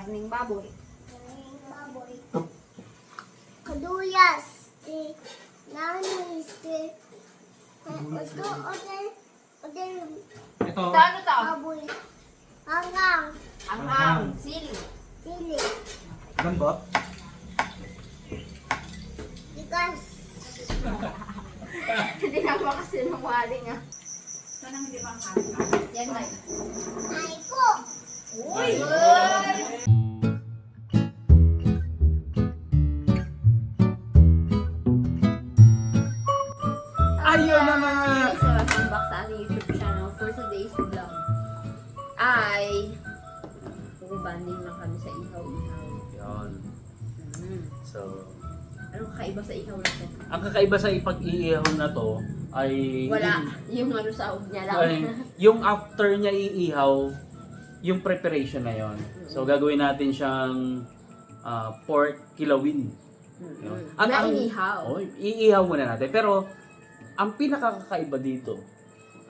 Karning baboy. Maraming baboy. Kaduyas. Eh, nanis. Eh, ito, order, order, Ito, Ito ano to? baboy. Hanggang, Ang Anghang. ang sili. sili, lambot. bigas, Hindi na ako kasi nungaling ah. Saan ang hindi pang Yan ba? ay po. Uy! Ayun na nga! So, welcome back sa ating YouTube channel for today's vlog. Ay, bumanding lang kami sa ihaw-ihaw. Yun. Mm. So, Ano kakaiba sa ihaw na to? ang kakaiba sa ipag-iihaw na to ay... Wala. Yung ano sa niya lang. Ay, yung after niya iihaw, yung preparation na yon. So, gagawin natin siyang ah, pork kilawin. Yun. Mm. Na inihaw. Oh, iihaw muna natin. Pero, ang pinakakakaiba dito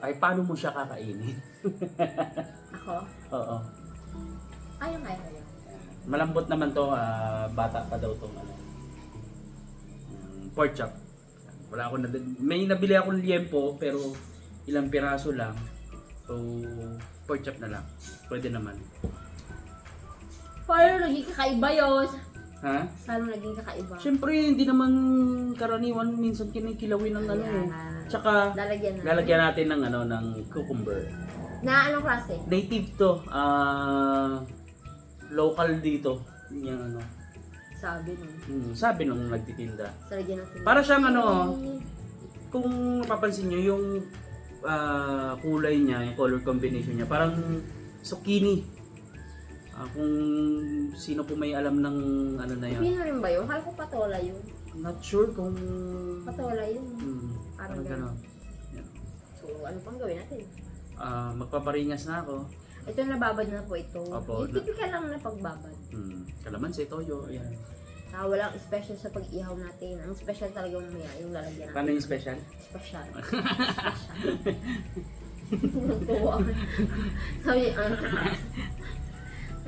ay paano mo siya kakainin. Ako? Oo. Ayaw, ayaw, ayaw. Malambot naman to, ah, bata pa daw tong ano. mm, pork chop. Wala ako na may nabili akong liempo pero ilang piraso lang. So, pork chop na lang. Pwede naman. Paano naging kakaiba yun? Ha? Paano naging kakaiba? Siyempre, hindi naman karaniwan minsan kinikilawin ng ano. eh. Ayan. Tsaka, Lalagyan na. lalagyan natin ng ano ng cucumber. Na anong klase? Native to. Ah, local dito. Yung ano. Sabi nun. Hmm, sabi nung nagtitinda. So, lagyan natin. Para siyang ano, kung mapapansin nyo, yung ah, kulay niya, yung color combination niya, parang zucchini. Ah, kung sino po may alam ng ano na yan. Pino rin ba yun? Kala ko patola yun. Not sure kung... Patola yun. Hmm, Parang parang gano'n. So, ano pang gawin natin? Ah, magpaparingas na ako. Ito nababad na po ito. Opo. Yung typical lang na pagbabad. Hmm, kalamansi, toyo, ayan. Ah, walang special sa pag-ihaw natin. Ang special talaga mamaya yung lalagyan natin. Paano yung special? Special. Special. Tuwa. Sabi, ah.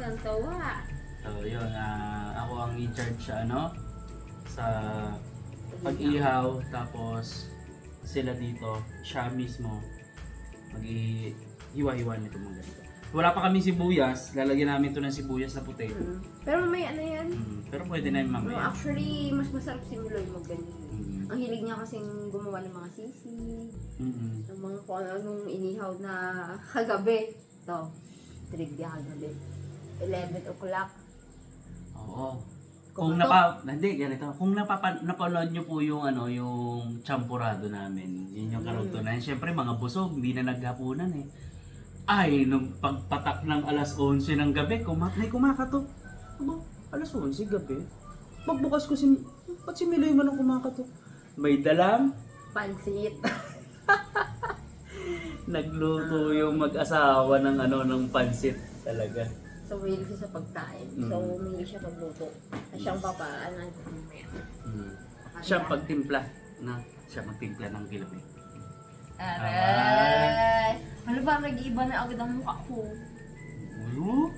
Ang tawa. So, yun, ah, ako ang in-charge sa ano, sa pag-ihaw, tapos sila dito, siya mismo, mag-ihiwa-hiwa nito mga ganito. Wala pa kami sibuyas, lalagyan namin to ng sibuyas na puti. Mm. Pero may ano yan. Mm, pero pwede na yung No, mamaya. actually, mas masarap si Miloy magganyan. Mm, Ang hilig niya kasing gumawa ng mga sisig, mm, ng mga kung anong inihaw na kagabi. Ito, trivia kagabi. 11 o'clock. Oo. Kung Kung napa, hindi, ganito. Kung napapa, napanood nyo po yung ano, yung champurado namin, yun yung karutunan. Siyempre, mga busog, hindi na naghapunan eh. Ay, nung pagpatak ng alas 11 ng gabi, kuma may kumakatok. Aba, alas 11 gabi? Pagbukas ko si, ba't si Miloy man ang kumakatok? May dalang, Pansit. nagluto yung mag-asawa ng ano, ng pansit talaga. So, mahilig siya sa pagkain. So, Mm. mahilig siya magluto. At siyang papaan natin mamaya. Mm. Siya pagtimpla na, siya magtimpla ng kilabi. Aray! Ano ba, nag-iiba na agad ang mukha ko. Ulo?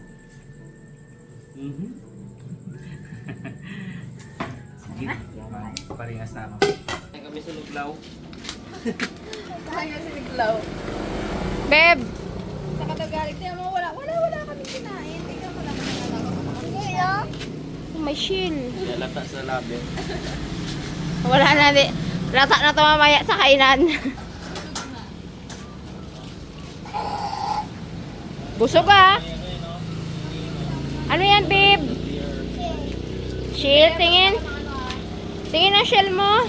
Mhm. Sige, paringas na ako. Ay kami sa luglaw. Kaya si Biglaw. Beb! Sa katagalig, tingnan mo, wala, wala, wala kami kinain. Tingnan mo lang ang May shield. Yalata sa labi. Wala na, di. Lata na to mamaya sa kainan. Busog ah. Ano yan, babe? Shell, tingin. Tingin ang shell mo.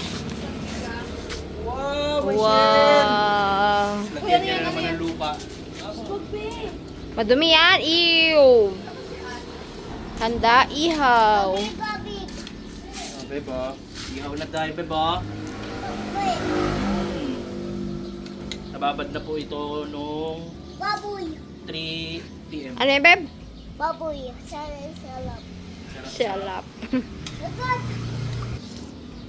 Wow! Wow. Lagyan niya naman ng lupa. Madumi yan. Ew. Handa, ihaw. Babi, Oh, bebo. Ihaw na tayo, bebo. baboy, Hmm. Nababad na po ito nung baboy, 3 p.m. Ano yan, babe? baboy. Salap. Dapat,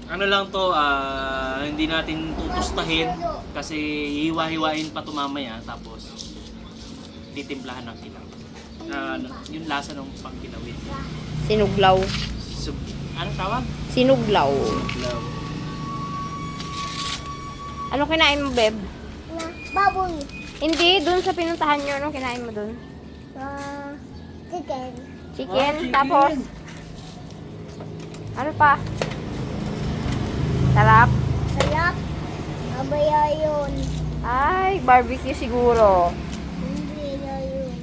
Ano lang to, ah, hindi natin tutustahin kasi hiwa-hiwain pa to mamaya tapos titimplahan ng kilang. ah, ano, yung lasa ng pangkinawin. Sinuglaw. So, anong tawag? Sinuglaw. Love. Ano kinain mo, Beb? Baboy. Hindi, dun sa pinuntahan nyo, ano kinain mo dun? Chicken. Chicken, Ah, chicken. tapos? Ano pa? Sarap? Sarap. Abaya yun. Ay, barbecue siguro. Hindi na yun.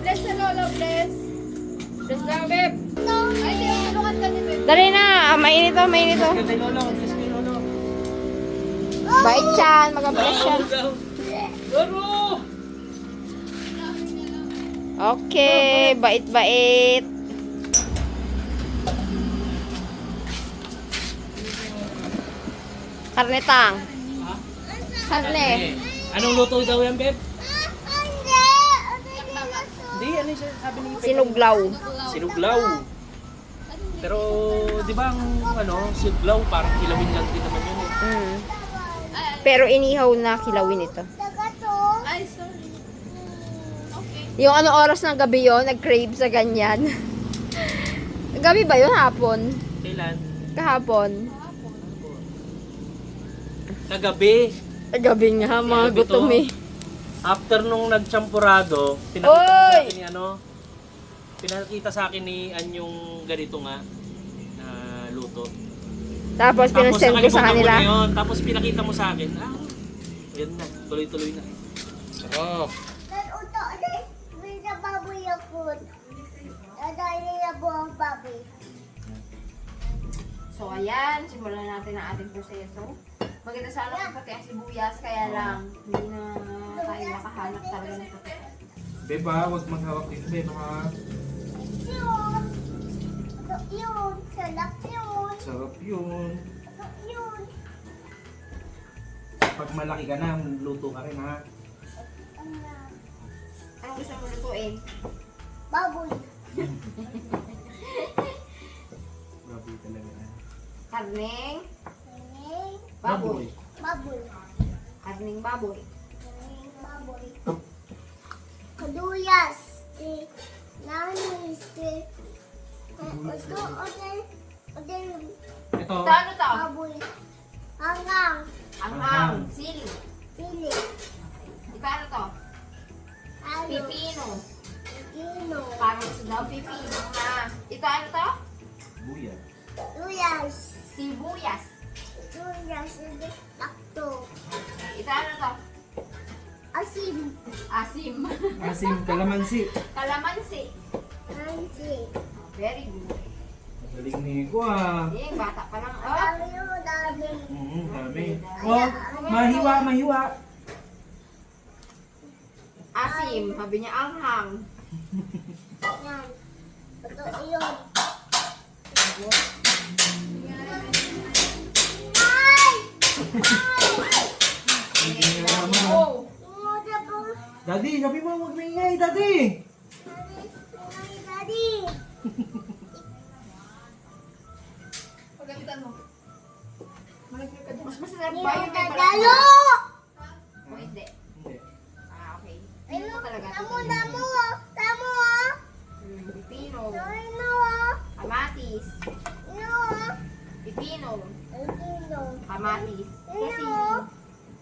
Bless na Lola, bless. Bless lang, Beb. No. Ay, di, tulungan ka ni Beb. Dali na, ah, mainit to, mainit to. Kay Lolo, kiss kay Lolo. Bait yan, mag-bless yan. Lolo! Okay, bait-bait. Karne tang. Karne. Anong luto daw yan, Beb? Hindi. Ano yung sabi ni Pepe? Sinuglaw. Sinuglaw. Pero, di ba ang ano, sinuglaw, parang kilawin lang din naman yun eh. Mm. Pero inihaw na kilawin ito. Taga to. Yung ano oras ng gabi yon nag-crave sa ganyan. gabi ba yun? Hapon? Kailan? Kahapon? Kagabi. Gabi nga, mga Gabi gutom to. eh. After nung nagchampurado, pinakita Oy! sa akin ni ano, pinakita sa akin ni An yung ganito nga na luto. Tapos pinasend ko sa nakalimutan mo kanila. na yun, tapos pinakita mo sa akin, ah, yan na, tuloy-tuloy na. Sarap. Ako. Ada niya buong baboy. So ayan, simulan natin ang ating proseso. Maganda sana kung pati ang sibuyas, kaya lang hindi na tayo makahanap talaga ng puti. Beba, huwag maghawak dito, Beba ha. Yun. Ito yun. Sarap yun. Sarap yun. Ito yun. Pag malaki ka na, luto ka rin ha. Ano? Gusto mo lutuin? Baboy. Baboy talaga. Karneng Kaning baboy. baboy. Karneng baboy. Kaning baboy. Kaduyas. Si nani si Ito, otel, Ito, Ito ano Kalamansi. Kalamansi. nansi, Very good. Galing ni ko Daddy, sabi mo, huwag maingay, daddy. Daddy, daddy. Pagalitan mo. Mas masarap ba yung may dadalo. O hindi. Hindi. Ah, okay. Ay, Hindi mo, talaga. tamo, tamo, oh. oh. Hmm, Pipino. No, oh. Kamatis. No, oh. Pipino. Ay, no. Kamatis. Kasi Ino,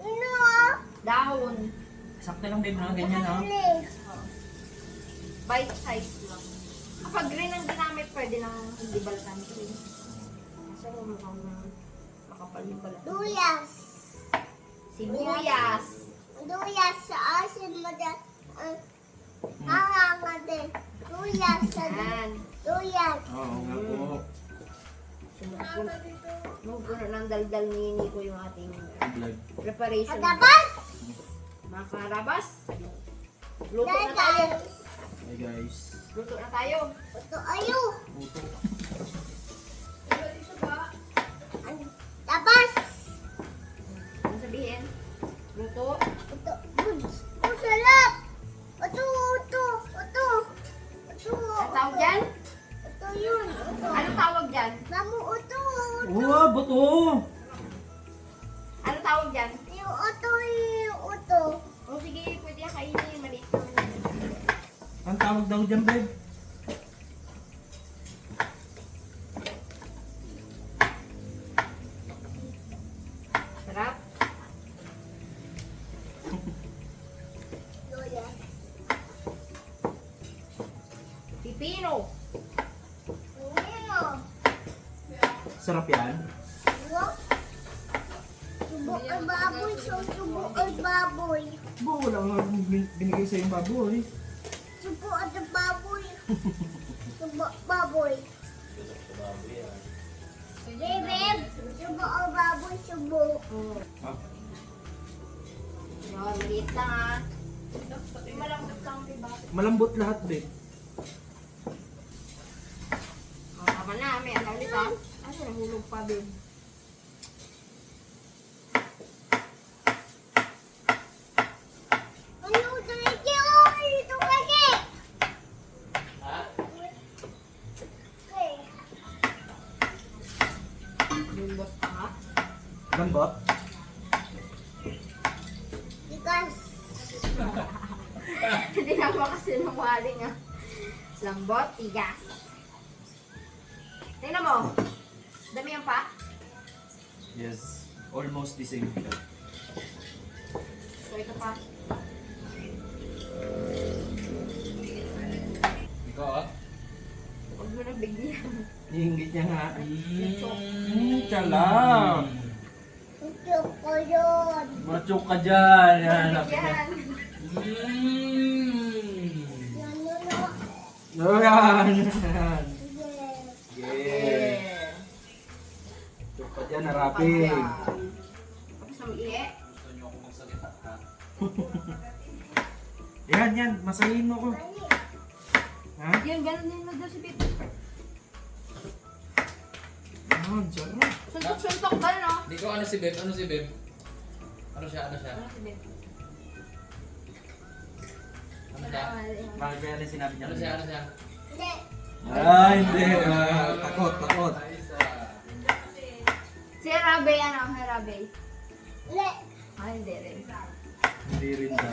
ino, oh. dahon. Sakto lang, babe, ha? Ganyan, ha? Alis. Bite size lang. Kapag green ang ginamit, pwede nang hindi balatan green. Kasi mukhang makapal yung balat. Duyas. Sibuyas. Duyas sa asin mo dyan. Uh, Hanga din. Duyas sa Yan. duyas. Oo nga po. Muguno ng daldal ni Nico yung ating preparation. Kadapas. Mga karabas. Luto na tayo. Hey guys. Luto na tayo. Ito ayo. Puto. Sarap yan. Subo ang baboy, subo ang baboy. Bo, wala nga bin- binigay sa yung baboy. Subo ang baboy. Subo baboy. Babe, subo ang baboy, subo. Ah, Yun, maliit lang ah. Malambot lang, diba? malambot lahat, babe. Oh, tama na, may ano ulit ah. Ano, nahulog pa din. Ano, pa nga. Lambot? Because, Hindi na ako kasi namaling ah. Lambot, tigas. Tingnan mo. Dami yan pa. Yes. Almost the same. So, ito pa. Ikaw ah. Huwag mo na bigyan. Iingit niya nga. Mm, talam. ito ko yun. Macho ka dyan. Yan. Bigyan. Mm. Yan, no, no. Oh, yan. Yes. Yeah. Yeah. Ito pa dyan, harapin. Tapos na mag-iye. Gusto niyo ako magsalita ha? Yan, yan. Masahin mo ko. Ha? Yun, ganun din na si Pip. Yan, sarap. Suntok-suntok ba, no? Hindi ko ano si Beb, ano si Beb? Ano siya, ano siya? Ano si Pip? Ano siya? Bakit kaya rin sinabi niya? Ano siya, ano siya? Hindi. Ah, hindi. Ah, takot, takot. Ayos ah. Si Rabe, ano? Si Rabe. Hindi. Ah, hindi rin. Hindi rin daw.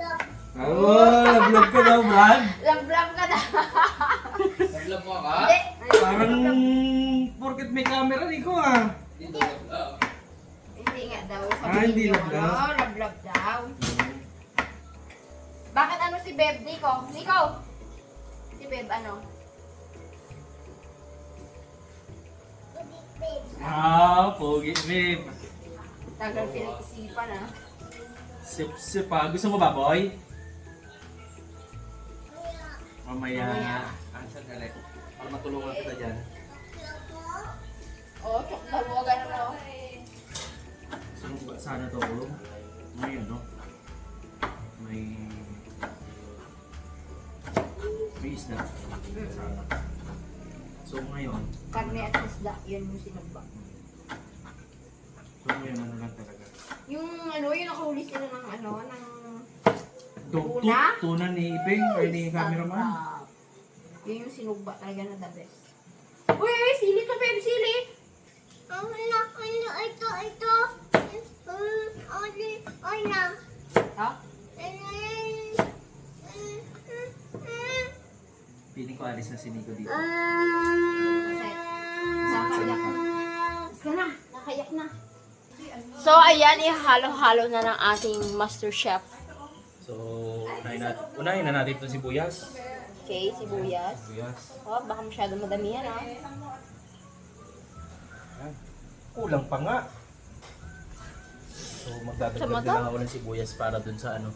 Love, Oh, nag-vlog ka daw, Brad. Lamb-lamb ka na. Nag-love mo ka? Hindi. Parang porket may camera, di ko ah. Hindi love. Hindi nga daw. Sabi Ah, hindi love-love? ano, love-love daw. Bakit ano si Beb? Nico? Nico? Si Beb ano? Ah, pogi, babe. Tagal pinag-isipan ah. Sip-sip pa. Gusto mo ba, boy? Mamaya. Mamaya. Ah, sandali. Para matulungan kita dyan. Oo, oh, mo, ganun o. Saan ba sana to? oh? May ano? May... May isda. Sana. So ngayon, Karne at isda, yun yung sinagba. so ngayon ano lang talaga. Yung ano, yung nakahuli sila ng ano, ng... Dog Tuna? Tuna ni Ipeng or ni cameraman. Sarap. Yun yung sinugba talaga na the best. Uy, uy, sili to, Beb, sili! Ang ano, ano, ito, ito. Um, ano, ano. Ha? Piling ko alis na si Nico dito. Nakayak na. Basta na, nakayak na. So, ayan, ihalo-halo na ng ating master chef. So, unahin na, unahin na natin ito si Buyas. Okay, sibuyas. Buyas. Oh, baka masyadong madami yan, ah. Kulang pa nga. So, magdadagdag lang ako ng sibuyas para dun sa ano,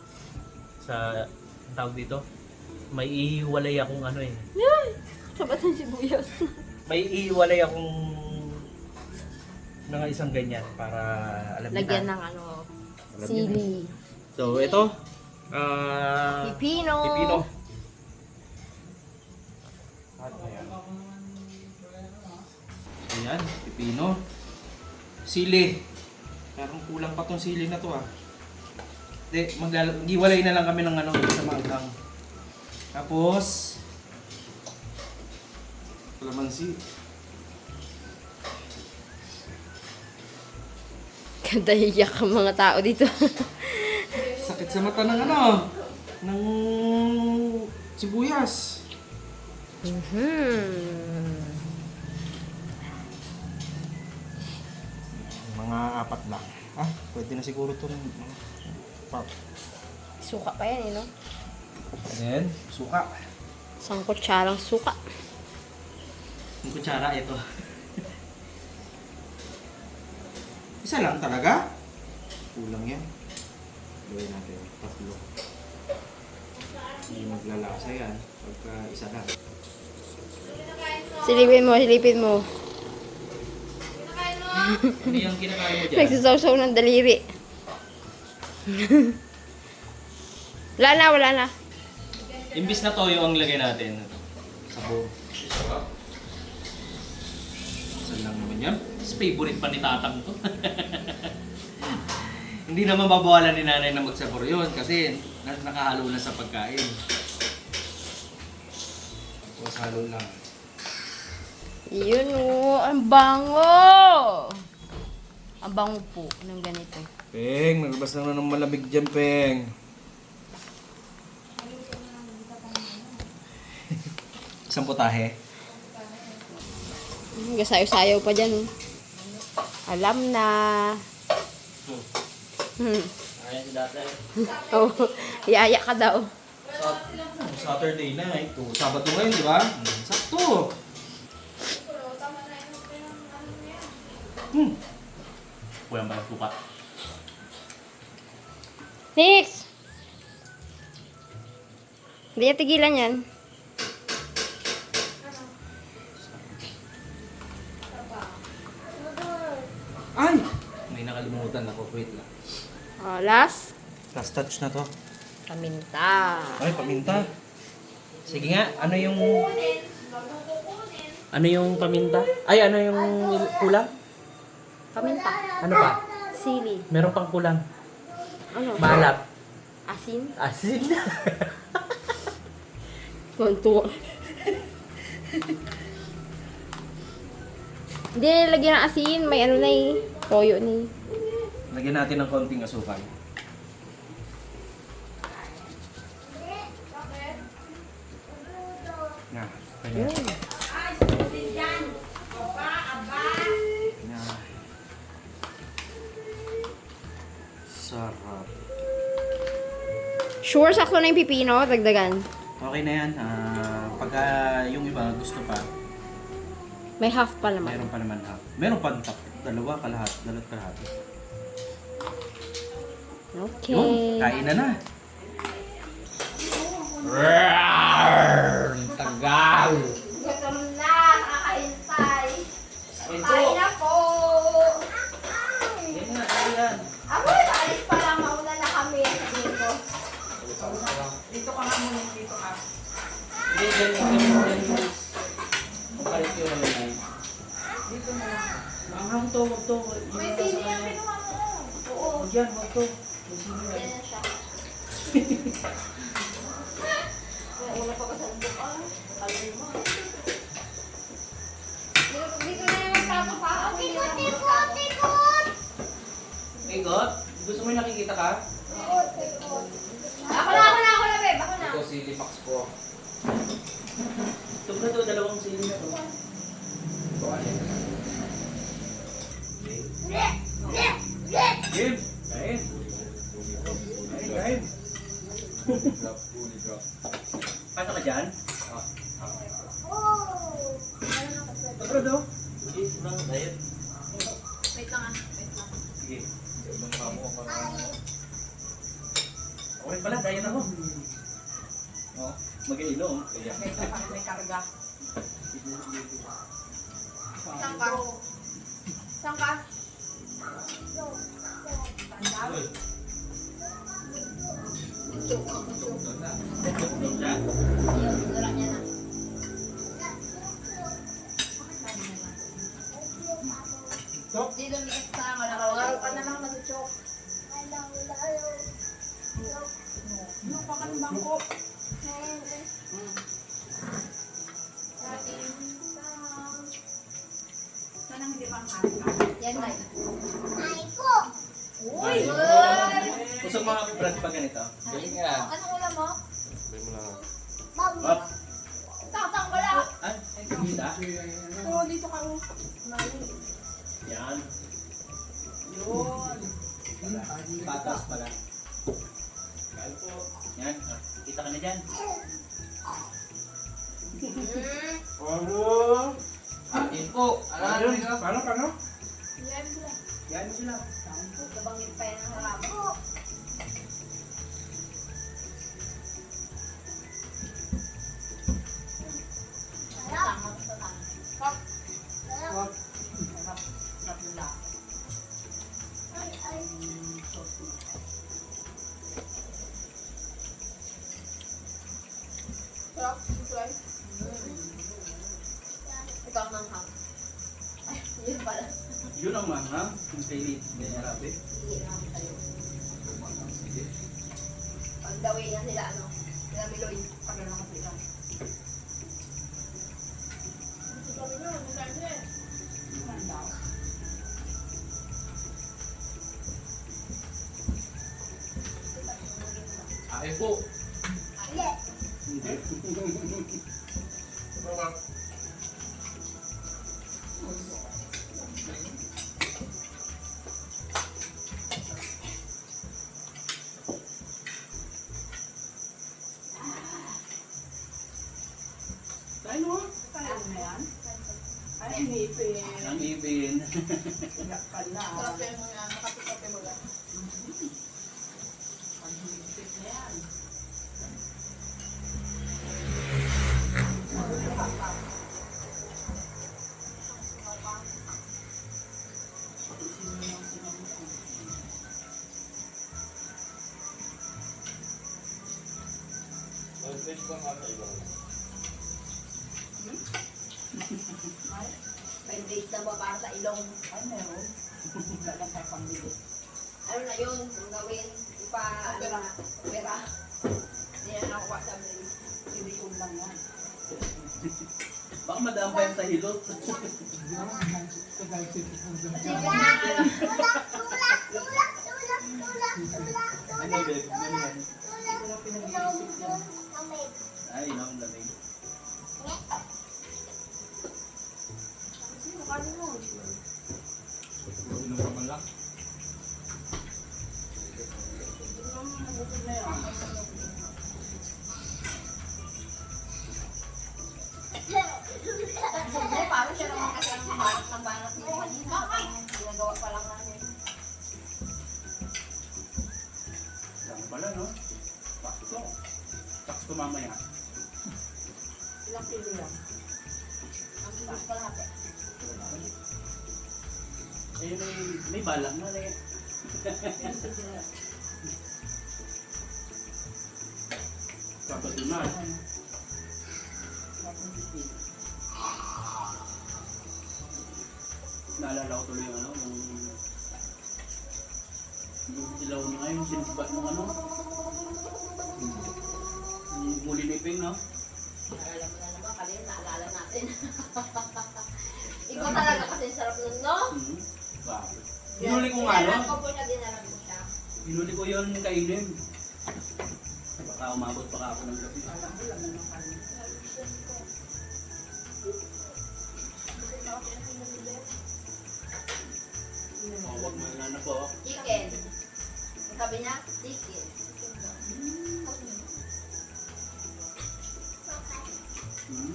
sa, ang tawag dito, may ihiwalay akong ano eh. Sabat ng sibuyas. May ihiwalay akong mga isang ganyan para alam Lagyan na. ng ano, Alam niyo na. sili. So, ito. ah Pipino. pipino. Ayan, pipino. Sili. Parang kulang pa tong sili na to ah. Hindi, maglala- giwalay na lang kami ng ano sa manghang. Tapos, kalamansi. Kadahiyak ang mga tao dito. Sakit sa mata ng ano? Ng Sibuyas. Hmm. Mga apat lang. Ah, pwede na siguro ito. Pop. Suka pa yan eh, no? Then, suka. Isang kutsarang suka. Yung kutsara, ito. Isa lang talaga? Kulang yan. Gawin natin. Tatlo. Hindi maglalasa yan. Pagka isa lang. Silipin mo, silipin mo. Ano yung kinakain mo dyan? Nagsasaw-saw ng daliri. wala na, wala na. Imbis na toyo ang lagay natin. Sabo. Saan lang naman yan? Is favorite pa ni tatang to. Hindi naman babawalan ni nanay na magsabor yun kasi na- nakahalo na sa pagkain. Tapos halo lang. Yun o, ang bango! Ang bango po ng ganito. Peng, naglabas na ng malamig dyan, Peng. Isang putahe. Hmm, Gasayo-sayaw pa dyan. oh. Alam na. Hmm. Ayan si dati. Oh, yaya ka daw. Saturday night. Oh, Sabado ngayon, di ba? Sakto. Hmm. Kuya ba yung suka? Next! Hindi niya tigilan yan. Ay! May nakalimutan ako. Wait lang. Oh, last. Last touch na to. Paminta. Ay, paminta. Sige nga, ano yung... Ano yung paminta? Ay, ano yung kulang? Paminta. Ano pa? Sili. Meron pang kulang. Ano? Malap. Asin. Asin. Konto. Hindi, lagyan ng asin. May ano na eh. Toyo eh. Lagyan natin ng konting asukal. Na, kanya. Na. Sarap. Sure, sakto na yung pipino. Dagdagan. Okay na yan. Ah, pagka yung iba gusto pa, May half pa naman. mayroon pa naman half. Meron pa tap, dalawa kalahat, dalawa kalahat. Okay. Yun, kain na na. Tagal! Gutom na. Nakakaintay. Kain na po. Yan na, kain yan. Ako, naalis pa lang. Mauna na kami dito. Dito ka nga muna, dito ka. Hindi, dyan, dyan, dyan. Balik yun naman ay. Dito na lang. Ang to, wag to. May sili yung pinuha mo. Oo. Wag yan, wag to. May sino yan. Yan siya. May una pa ka sa lubok. Ah, kalbi mo. Dito na yung magkato pa. Tikot, tikot, tikot. Ikot? Gusto mo yung nakikita ka? Ako na, ako na, ako na, babe. Ako na. Ito si Lipax ko. Pa ka ng bangko? Yan na. Uy! Gusto mo mga brand pa ganito? Anong ulam mo? Up. Tatang wala. Ay, kita. Oo, dito ka. oh. Yan. Yun. Patas pala. Yan. ah, Kita ka na dyan. Ano? Akin po. Ano? Paano, paano? Yan sila. Yan sila. Nabangit pa yan ang harap. Sa tama. Pop. Wag. Sarap. Sarap yung lasa. Ay, ay. Sarap. Try. Ito ang manghang. Ay, yun pala. Yun ang manghang. Yung kay Hindi Arabe. Hindi na ako sa'yo. Pag dawi niya sila, ano, sila Miloy, pag ano kasi sila. Sabi niyo, magkano niya eh. Magkano daw? Akin po. Hindi. Hindi. Tayo mo. Kaya na yan? Ay, hinipin. Ang ipin. Iyak ka na. Sarap yung mga makapit-kapit mo lang. Panghihintip na yan. May days na ba para sa ilong? Ay, meron. Wala lang tayo pambili. Ano na yun? Kung gawin, ipa, ano na, opera. Hindi na nakuha sa Mary. Silikon lang yan. Baka madami pa yan sa hilot. Ano, babe? Ano yan? Hindi na pinag-iisip yan. Ilaw niya ngayon, sinibat ng ano, yung muli niping, no? Naalala mo na naman, kanina naalala natin. Ikaw talaga kasi sarap nun, no? Hmm. Bakit? Hinuli ko nga, no? Dinaran ko po niya, dinaran ko siya. Hinuli ko yun kainin. Baka umabot pa ako ng gabi. Alam mo lang ng kanin. Oh, wag mo na na po. Chicken. Sabi niya, chicken. Hmm?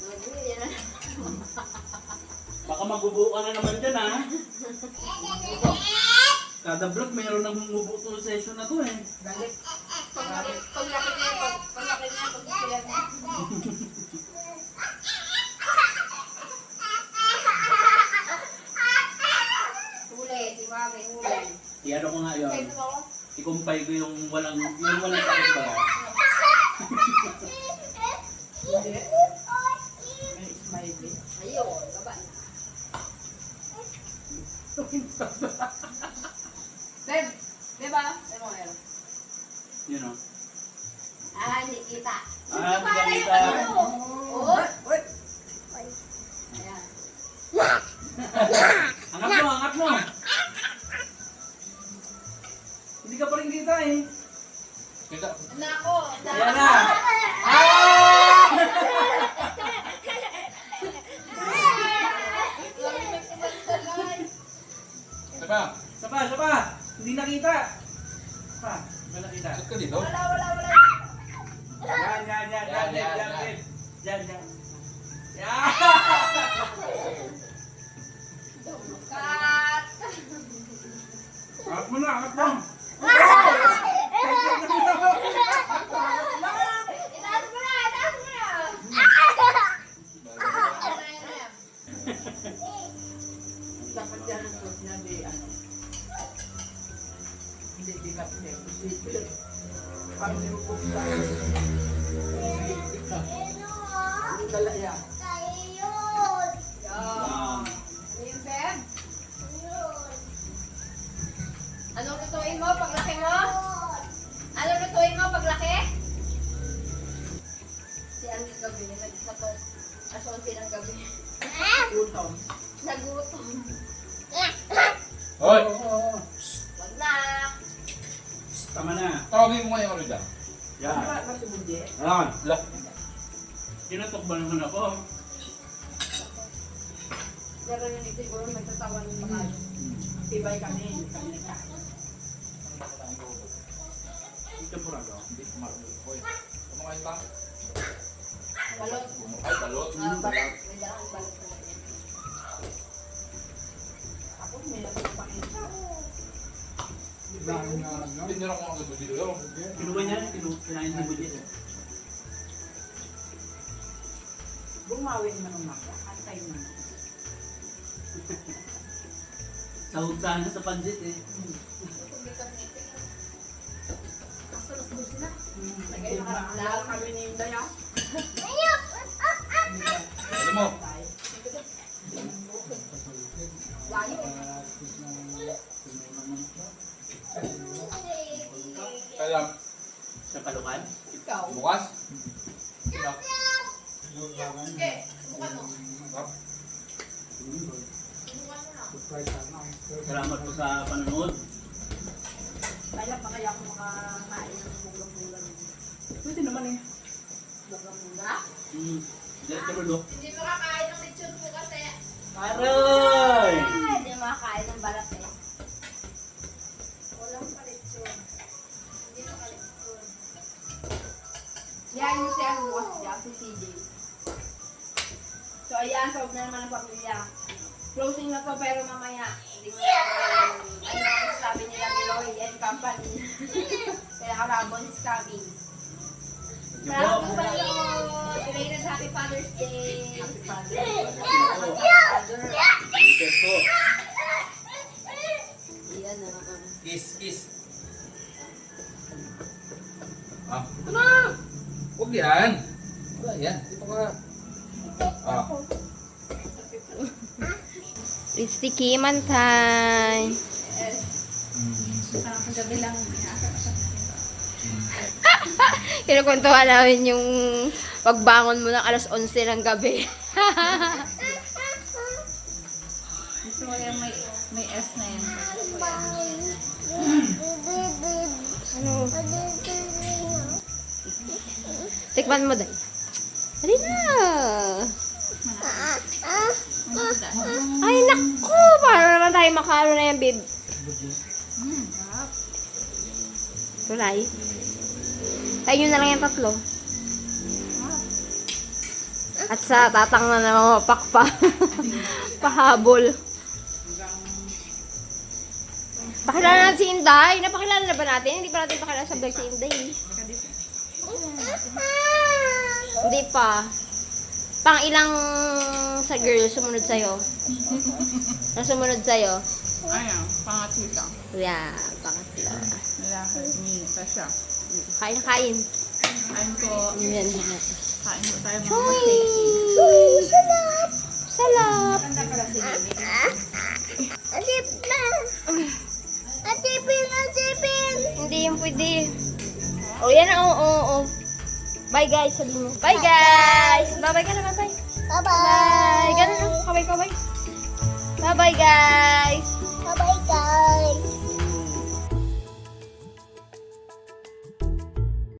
Nagbuhi yan na. Baka magubuo ka na naman dyan, ha? Kada vlog, mayroon ng mubuto session na to, eh. Galit. Pag laki- pag laki niya, pag pag laki niya, pag sila niya. Iano ko nga yun. Ikumpay ko yung walang, yung walang sakit ba? Hindi. Yeah. Alam. La. Tinatok ba naman ako? Pero yun siguro nagtatawan ng mga Tibay kami, kami nagkain. Ito po rago. Hindi ko marunong. Hoy. Kumakain ba? balot. Ay, balot. Ah, balot. May dalang balot na. Ako, may nagpapain siya. Pinira ko ang dito dito. Kinuha niya, kinain ni Budget. Bumawi naman ang maka. Antay naman. Sahog sana sa pansit eh. Lagay na Lalo kami ni Daya. Alam mo, kaya Sa palukan. Ikaw. bukas. Okay. Subukan mo. Sarap. Mo na. Salamat po sa panonood. Kaya pa kaya ako makakain ng bugang-bugang. Pwede naman eh. Buga-buga. Hmm. Dahil ka Rulo. Hindi makakain ng lechon po kasi. Aray! Hindi makakain ng balat eh. Walang palitsyon. Hindi makalitsyon. Yan yung siya bukas niya, si CJ. So ayan, solve na naman ang pamilya. Closing na to pero mamaya. Hindi ko ano ang sabi nila Biloy and Company. Kaya Arabon is coming. Salamat po. kayo. Belated Happy Father's Day. Happy Father's Thank po. Yan na. Kiss, kiss. Ah, ito na! Huwag yan. Wala yan. Dito ka. Ah. It's the Kiman time. Kinukwentuhan namin yung pagbangon mo ng alas 11 ng gabi. Gusto ko yung may, may S na yan. ano? Tikman mo dahil. Dali na! Ay, naku! Paano naman tayo makano na yan, babe? Tulay. Tayo na lang yung tatlo. At sa tatang na naman mapak pa. Pahabol. Pakilala natin si Inday. Napakilala na ba natin? Hindi pa natin pakilala sa vlog si Inday. Hindi pa. Pang ilang sa girl sumunod sa'yo? Na sumunod sa'yo? Ayan, pangatlo siya. Yeah, pangatlo. Lalaki, minita siya. Kain kain. Kain ko, Yan. kain ko tayo mga Choy! shaky. Salap! Salap! Atip na! Atipin, atipin! Hindi yung pwede. O yan ang oo, oo, oo. Bye guys, sabi mo. Bye guys! Bye-bye ka naman tayo. Bye-bye! Bye! Ganun lang, kabay-kabay. Bye-bye guys! Bye-bye, guys!